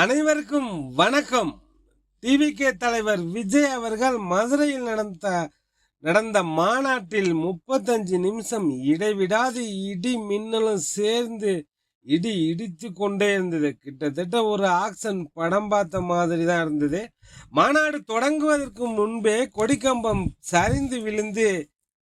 அனைவருக்கும் வணக்கம். டிவிகே தலைவர் விஜய் அவர்கள் மதுரையில் நடந்த நடந்த மாநாட்டில் முப்பத்தஞ்சு நிமிஷம் இடைவிடாது இடி மின்னலும் சேர்ந்து இடி இடித்து கொண்டே இருந்தது. கிட்டத்தட்ட ஒரு ஆக்ஷன் படம் பார்த்த மாதிரி தான் இருந்தது. மாநாடு தொடங்குவதற்கு முன்பே கொடிக்கம்பம் சரிந்து விழுந்து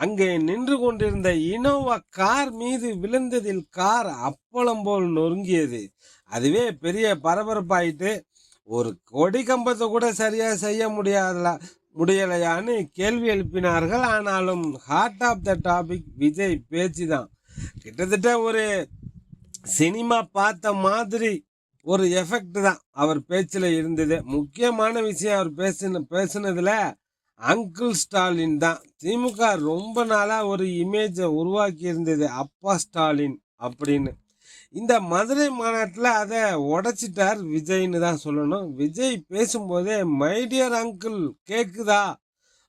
அங்கே நின்று கொண்டிருந்த இனோவா கார் மீது விழுந்ததில் கார் அப்பளம் போல் நொறுங்கியது. அதுவே பெரிய பரபரப்பாயிட்டு ஒரு கொடி கம்பத்தை கூட சரியா செய்ய முடியாதல முடியலையான்னு கேள்வி எழுப்பினார்கள். ஆனாலும் heart of the topic Vijay பேச்சு தான் கிட்டத்தட்ட ஒரு சினிமா பார்த்த மாதிரி ஒரு எஃபெக்ட் தான் அவர் பேச்சில் இருந்தது. முக்கியமான விஷயம் அவர் பேசின பேசுனதுல அங்கிள் ஸ்டாலின் தான். திமுக ரொம்ப நாளாக ஒரு இமேஜை உருவாக்கி இருந்தது அப்பா ஸ்டாலின் அப்படின்னு. இந்த மதுரை மாநாட்டில் அதை உடைச்சிட்டார் விஜய்னு தான் சொல்லணும். விஜய் பேசும்போதே மைடியர் அங்கிள் கேட்குதா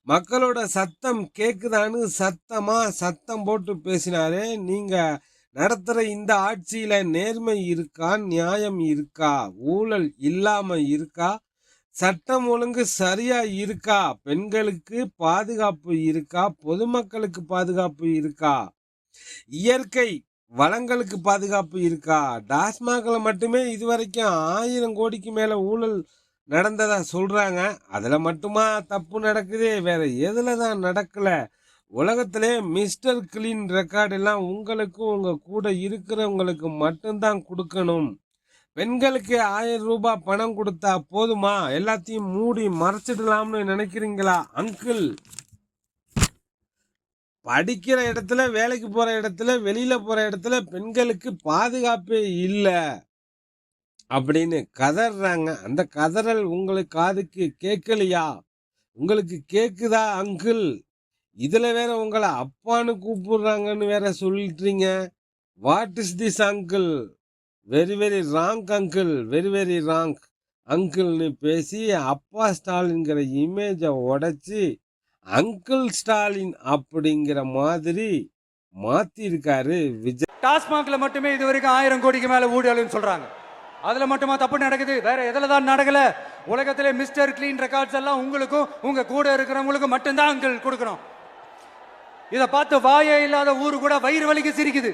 மக்களோட சத்தம் கேட்குதான்னு சத்தமாக சத்தம் போட்டு பேசினாரே. நீங்கள் நடத்துகிற இந்த ஆட்சியில் நேர்மை இருக்கா? நியாயம் இருக்கா? ஊழல் இல்லாமல் இருக்கா? சட்டம் ஒழுங்கு சரியா இருக்கா? பெண்களுக்கு பாதுகாப்பு இருக்கா? பொதுமக்களுக்கு பாதுகாப்பு இருக்கா? இயற்கை வளங்களுக்கு பாதுகாப்பு இருக்கா? டாஸ்மாகில் மட்டுமே இதுவரைக்கும் ஆயிரம் கோடிக்கு மேல ஊழல் நடந்ததா சொல்றாங்க. அதுல மட்டுமா தப்பு நடக்குது? வேற எதில் தான் நடக்கல? உலகத்திலே மிஸ்டர் கிளீன் ரெக்கார்டு எல்லாம் உங்களுக்கும் உங்க கூட இருக்கிறவங்களுக்கு மட்டும்தான் கொடுக்கணும். பெண்களுக்கு ஆயிரம் ரூபாய் பணம் கொடுத்தா போதுமா? எல்லாத்தையும் மூடி மறைச்சிடலாம்னு நினைக்கிறீங்களா அங்கிள்? படிக்கிற இடத்துல வேலைக்கு போற இடத்துல வெளியில போற இடத்துல பெண்களுக்கு பாதுகாப்பே இல்லை. அப்படின்னு கதறாங்க. அந்த கதறல் உங்களுக்கு காதுக்கு கேட்கலையா? உங்களுக்கு கேக்குதா அங்கிள்? இதுல வேற உங்களை அப்பான்னு கூப்பிடுறாங்கன்னு வேற சொல்லிட்டீங்க. What is this uncle very very wrong uncle very very wrong அங்கிள்னு பேசி அப்பா ஸ்டாலின்கிற இமேஜை உடைச்சி அங்கிள் ஸ்டாலின் அப்படிங்கிற மாதிரி மாத்திருக்காரு விஜய். டாஸ்மாக்ல மட்டுமே இது வரைக்கும் ஆயிரம் கோடிக்கு மேல ஊழல்னு சொல்றாங்க. அதுல மட்டுமா தப்பு நடக்குது? வேற எதுல தான் நடக்கல? உலகத்திலே மிஸ்டர் கிளீன் ரெக்கார்ட்ஸ் எல்லாம் உங்களுக்கும் உங்க கூட இருக்கிறவங்களுக்கும் மட்டும்தான் அங்கிள் கொடுக்கணும். இதை பார்த்து வாயே இல்லாத ஊரு கூட வயிறு வலிக்கு சிரிக்குது.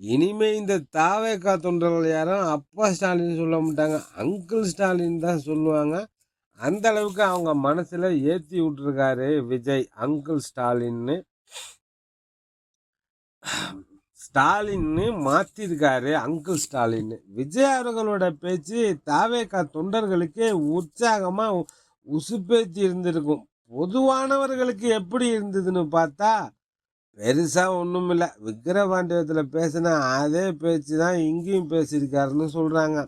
இனிமே இந்த தாவேக்கா தொண்டர்கள் யாரும் அப்பா ஸ்டாலின் சொல்ல மாட்டாங்க அங்கிள் ஸ்டாலின் தான் சொல்லுவாங்க. அந்த அளவுக்கு அவங்க மனசில் ஏற்றி விட்டுருக்காரு விஜய் அங்கிள் ஸ்டாலின்னு. ஸ்டாலின்னு மாற்றிருக்காரு அங்கிள் ஸ்டாலின் விஜய் அவர்களோட பேச்சு தாவேக்கா தொண்டர்களுக்கு உற்சாகமாக உசுப்பேத்தி இருந்திருக்கும். பொதுவானவர்களுக்கு எப்படி இருந்ததுன்னு பார்த்தா பெருசாக ஒன்றும் இல்லை விக்கிரவாண்டியத்தில் பேசின அதே பேச்சு தான் இங்கேயும் பேசியிருக்காருன்னு சொல்கிறாங்க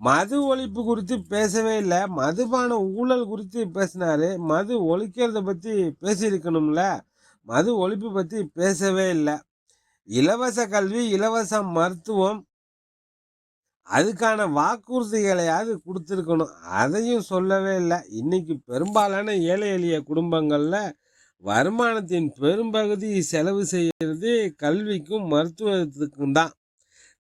மது ஒழிப்பு குறித்து பேசவே இல்லை. மதுபான ஊழல் குறித்து பேசினாரு. மது ஒழிக்கிறத பற்றி பேசியிருக்கணும்ல. மது ஒழிப்பு பற்றி பேசவே இல்லை. இலவச கல்வி இலவச மருத்துவம் அதுக்கான வாக்குறுதிகளையாவது கொடுத்துருக்கணும். அதையும் சொல்லவே இல்லை. இன்றைக்கி பெரும்பாலான ஏழை எளிய குடும்பங்களில் வருமானத்தின் பெரும்பகுதி செலவு செய்கிறது கல்விக்கும் மருத்துவத்துக்கும் தான்.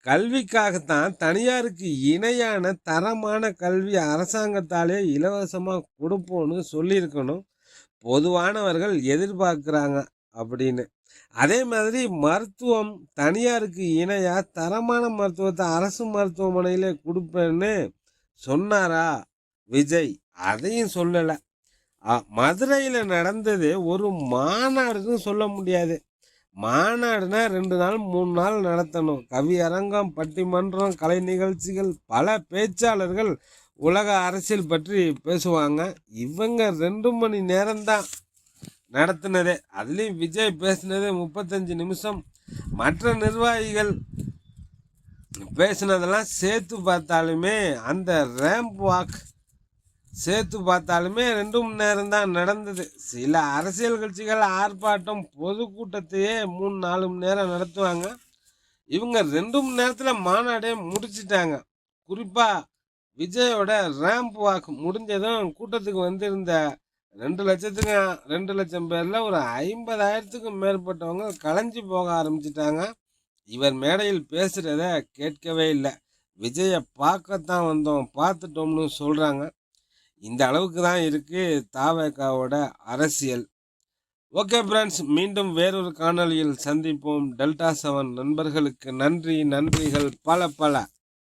கல்விக்காகத்தான் தனியாருக்கு இணையான தரமான கல்வி அரசாங்கத்தாலே இலவசமாக கொடுப்போம்னு சொல்லியிருக்கணும். பொதுவானவர்கள் எதிர்பார்க்குறாங்க அப்படின்னு. அதே மாதிரி மருத்துவம் தனியாருக்கு இணையாக தரமான மருத்துவத்தை அரசு மருத்துவமனையிலே கொடுப்பேன்னு சொன்னாரா விஜய்? அதையும் சொல்லலை. மதுரையில் நடந்தது ஒரு மாநாடுன்னு சொல்ல முடியாது. மாநாடுனா ரெண்டு நாள் மூணு நாள் நடத்தணும். கவி அரங்கம் பட்டிமன்றம் கலை நிகழ்ச்சிகள் பல பேச்சாளர்கள் உலக அரசியல் பற்றி பேசுவாங்க. இவங்க ரெண்டு மணி நேரம்தான் நடத்தினதே. அதுலேயும் விஜய் பேசினது முப்பத்தஞ்சு நிமிஷம். மற்ற நிர்வாகிகள் பேசினதெல்லாம் சேர்த்து பார்த்தாலுமே அந்த ரேம்ப் வாக் சேர்த்து பார்த்தாலுமே ரெண்டு மணி நேரம் தான் நடந்தது. சில அரசியல் கட்சிகள் ஆர்ப்பாட்டம் பொதுக்கூட்டத்தையே மூணு நாலு மணி நேரம் நடத்துவாங்க. இவங்க ரெண்டு மணி நேரத்தில் மாநாடே முடிச்சிட்டாங்க. குறிப்பாக விஜயோட ரேம்ப் வாக் முடிஞ்சதும் கூட்டத்துக்கு வந்திருந்த ரெண்டு லட்சத்துக்கு ரெண்டு லட்சம் பேரில் ஒரு ஐம்பதாயிரத்துக்கும் மேற்பட்டவங்க கலைஞ்சு போக ஆரம்பிச்சிட்டாங்க. இவர் மேடையில் பேசுகிறத கேட்கவே இல்லை. விஜயை பார்க்கத்தான் வந்தோம் பார்த்துட்டோம்னு சொல்கிறாங்க இந்த அளவுக்கு தான் இருக்குது தாவேக்காவோட அரசியல். ஓகே ஃப்ரெண்ட்ஸ் மீண்டும் வேறொரு காணொளியில் சந்திப்போம். டெல்டா செவன் நண்பர்களுக்கு நன்றி நன்றிகள் பல பல.